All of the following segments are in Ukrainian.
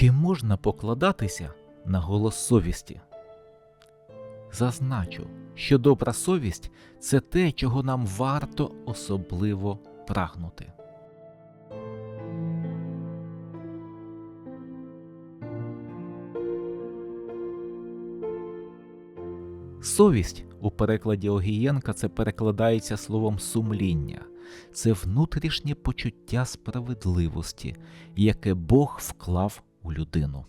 Чи можна покладатися на голос совісті? Зазначу, що добра совість це те, чого нам варто особливо прагнути. Совість у перекладі Огієнка це перекладається словом сумління, це внутрішнє почуття справедливості, яке Бог вклав у людину.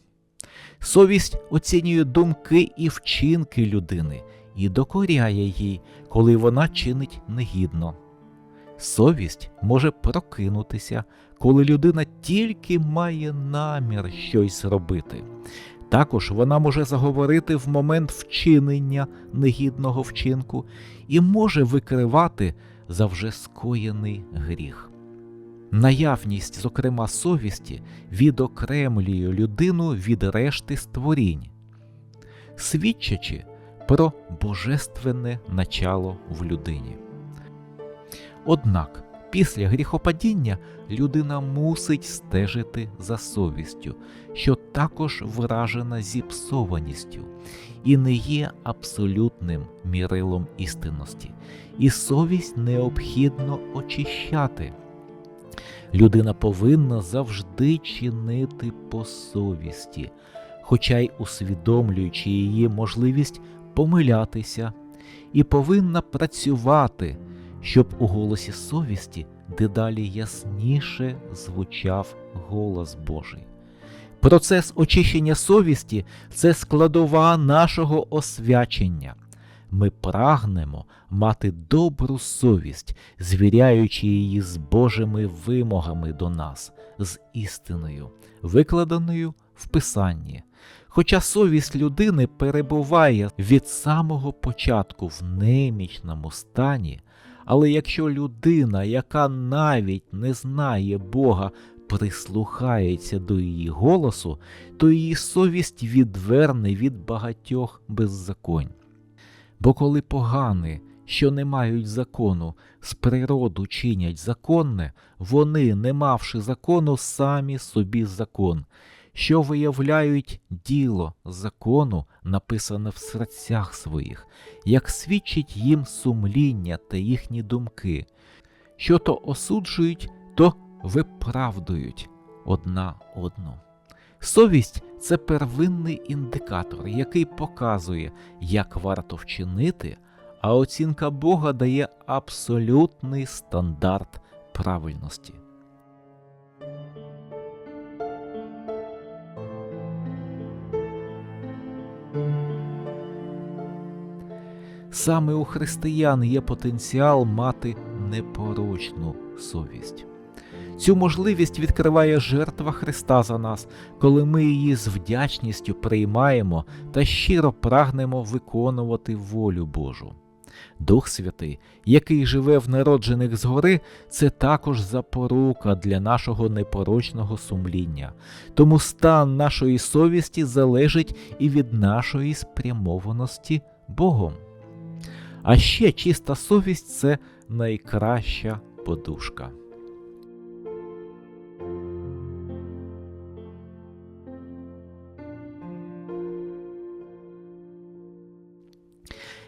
Совість оцінює думки і вчинки людини і докоряє їй, коли вона чинить негідно. Совість може прокинутися, коли людина тільки має намір щось зробити. Також вона може заговорити в момент вчинення негідного вчинку і може викривати за вже скоєний гріх. Наявність, зокрема, совісті відокремлює людину від решти створінь, свідчачи про божественне начало в людині. Однак після гріхопадіння людина мусить стежити за совістю, що також вражена зіпсованістю і не є абсолютним мірилом істинності, і совість необхідно очищати. Людина повинна завжди чинити по совісті, хоча й усвідомлюючи її можливість помилятися, і повинна працювати, щоб у голосі совісті дедалі ясніше звучав голос Божий. Процес очищення совісті це складова нашого освячення. Ми прагнемо мати добру совість, звіряючи її з Божими вимогами до нас, з істиною, викладеною в Писанні. Хоча совість людини перебуває від самого початку в немічному стані, але якщо людина, яка навіть не знає Бога, прислухається до її голосу, то її совість відверне від багатьох беззаконь. Бо коли погани, що не мають закону, з природу чинять законне, вони, не мавши закону, самі собі закон, що виявляють діло закону, написане в серцях своїх, як свідчить їм сумління та їхні думки, що то осуджують, то виправдують одна одну. Совість це первинний індикатор, який показує, як варто вчинити, а оцінка Бога дає абсолютний стандарт правильності. Саме у християн є потенціал мати непорочну совість. Цю можливість відкриває жертва Христа за нас, коли ми її з вдячністю приймаємо та щиро прагнемо виконувати волю Божу. Дух Святий, який живе в народжених згори, це також запорука для нашого непорочного сумління, тому стан нашої совісті залежить і від нашої спрямованості Богом. А ще чиста совість це найкраща подушка.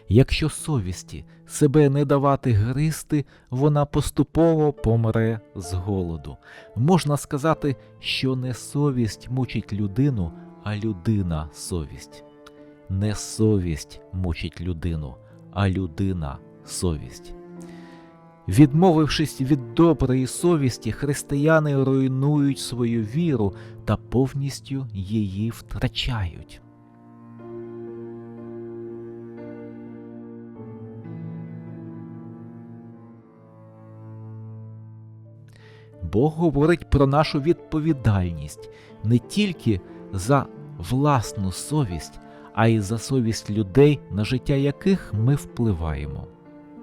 Якщо совісті себе не давати гристи, вона поступово помре з голоду. Можна сказати, що не совість мучить людину, а людина совість. Не совість мучить людину, а людина совість. Відмовившись від доброї совісті, християни руйнують свою віру та повністю її втрачають. Бог говорить про нашу відповідальність не тільки за власну совість, а й за совість людей, на життя яких ми впливаємо.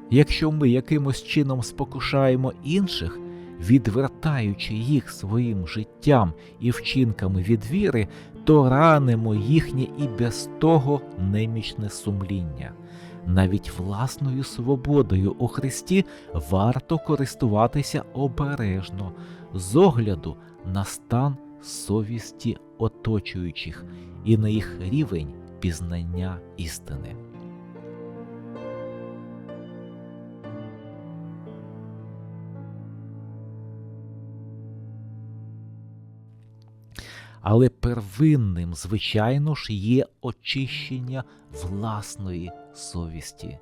Якщо ми якимось чином спокушаємо інших, відвертаючи їх своїм життям і вчинками від віри, то ранимо їхнє і без того немічне сумління. Навіть власною свободою у Христі варто користуватися обережно з огляду на стан совісті оточуючих і на їх рівень пізнання істини. Але первинним, звичайно ж, є очищення власної совісті.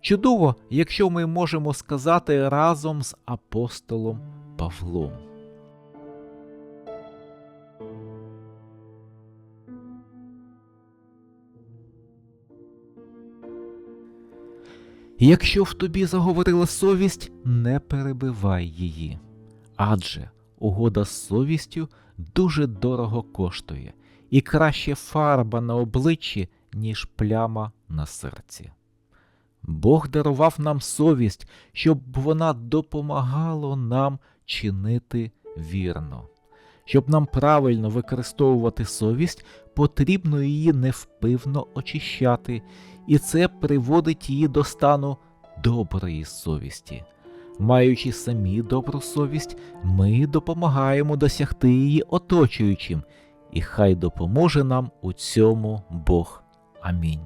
Чудово, якщо ми можемо сказати разом з апостолом Павлом. Якщо в тобі заговорила совість, не перебивай її. Адже угода з совістю дуже дорого коштує, і краще фарба на обличчі, ніж пляма на серці. Бог дарував нам совість, щоб вона допомагала нам чинити вірно. Щоб нам правильно використовувати совість, потрібно її невпивно очищати, і це приводить її до стану доброї совісті. Маючи самі добру совість, ми допомагаємо досягти її оточуючим, і хай допоможе нам у цьому Бог. Амінь.